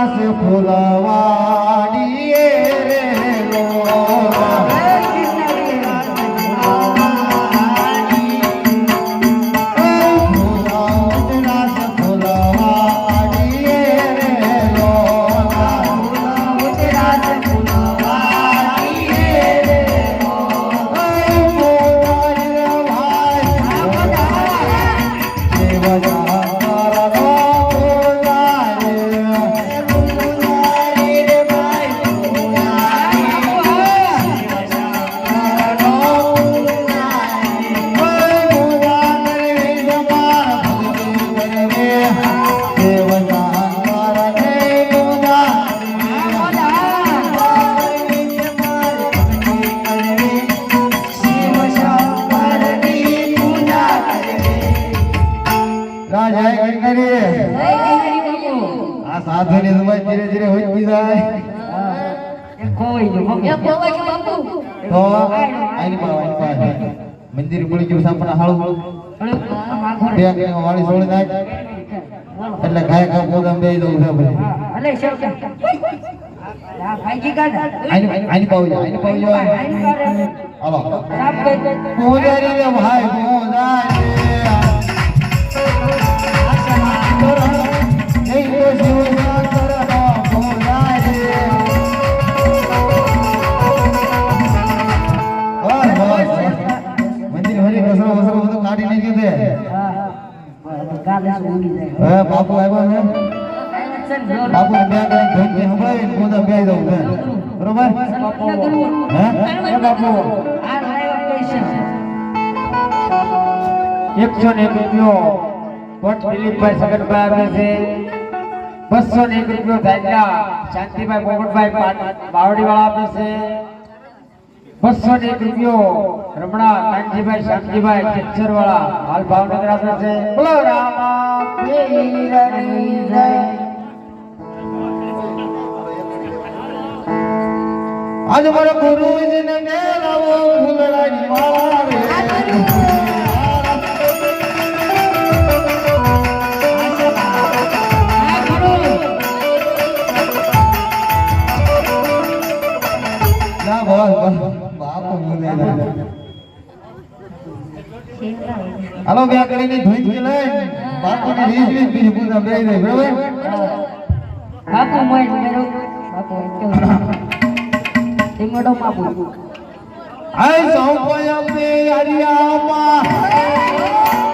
રાસ ફૂલવાડીએ આ સાધુની સમજ ધીરે ધીરે હોઈ જાય. મંદિર મળી ગયું સાપના હાળું વાળી સોળી નાખ. એટલે કા પોદમ દઈ દઉં છે ભાઈ આની આની જાય આની પાવ જાય હાલો. પૂજારી ભાઈ હવે બાપુ આવ્યા ને બાપુ ને બે કઈ ધોઈ હંભાઈ ને પોતા બે દઉં છે બરોબર? હે? બાપુ? એકસો ને એક રૂપિયો. ભટ્ટ દિલીપભાઈ સગનભાઈ આવે છે. બસો ને એક રૂપિયો ધાન્યા શાંતિભાઈ પોપટભાઈ બાવડી વાળા આપે છે. બસો ને એક રૂપિયો રમણા કાનજીભાઈ શ્યામજીભાઈ ચેચર વાળા હાલ ભાવનગર આપે છે. બોલો, રામા આજ મારા ગુરુજીને મેળાવો ફૂલડાની માળા રે. ના બાપુ બોલે. હાલો બે કરીને ધોઈ ધોઈ લઈ. બાપુની રીસ રીસ બીજી પૂજા બે દે બરાબર? બાપુ મોય મેરો બાપુ ટીમડો બાપુ. આય સૌપયમ ને હરિયામાં આય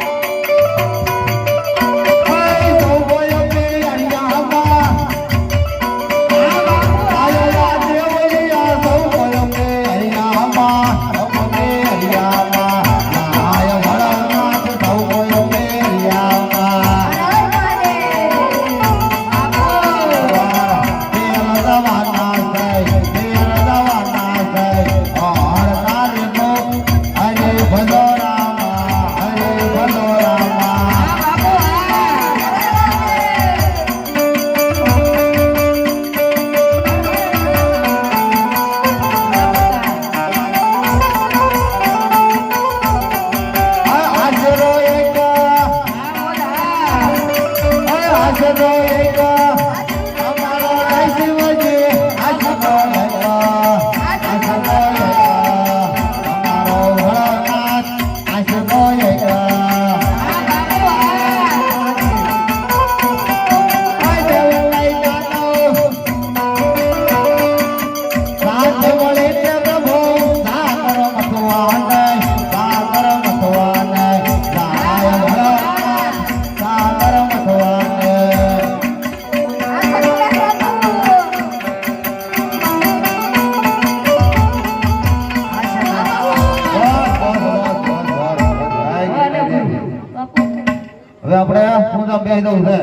બે દઉં છે.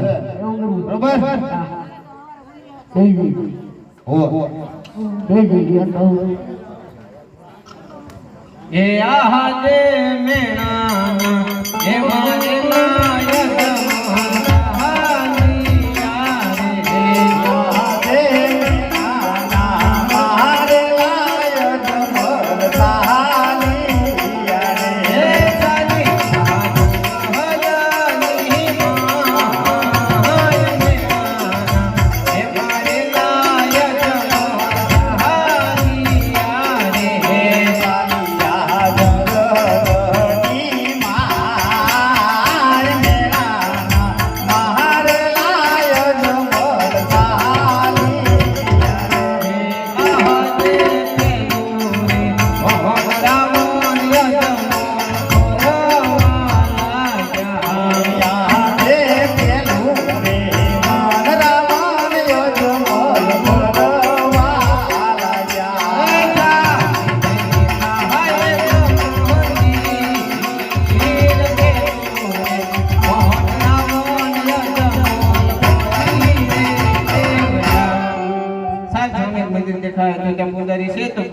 બરોબર? હો. એ આહા દે મેણા એ માને નાયક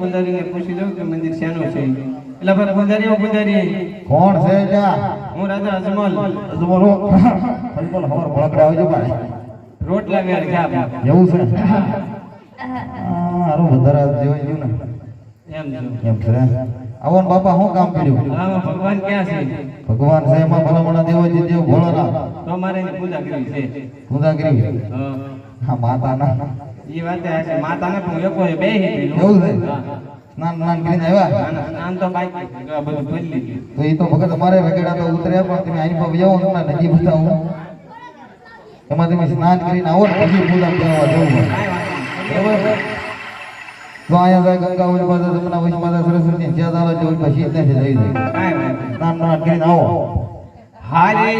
પૂજારીને પૂછી લઉં કે મંદિર શેનું છે? એટલે ભાઈ પૂજારી પૂજારી કોણ છે જા? હું રાજા અજમલ. તમારો અજમલ હવાર ભળકડા આવજો ભાઈ. રોટલા વેર ગયા એવું છે? હારું વધારે જોઈ જેવું ને. એમ જો એમ છે આવો બાપા શું કામ કર્યું? હા ભગવાન ક્યાં છે? ભગવાન છે એમાં ભલામણા દેવો છે દેવ ભોળોના તો મારે પૂજા કરી છે. પૂજા કરી હા. હા માતાના. ઈ વાત છે માતાને પણ લોકો બે એવું છે? સ્નાન સ્નાન કરીને આવ્યા? સ્નાન તો બાકી બધું બદલી ગયું તો એ તો ભગત અમારે વગેરે તો ઉતર્યા પણ તમે પર જાઓ તમને બતાવું. એમાં તમે સ્નાન કરીને આવો ને પછી પૂજા કરવા જવું હોય. બરાબર? તો અહીંયા ગંગા હોય માતા જમના હોય માતા સરસ્વતી જ્યાં આવે પછી જ જઈ જાય. સ્નાન સ્નાન કરીને આવો. હારે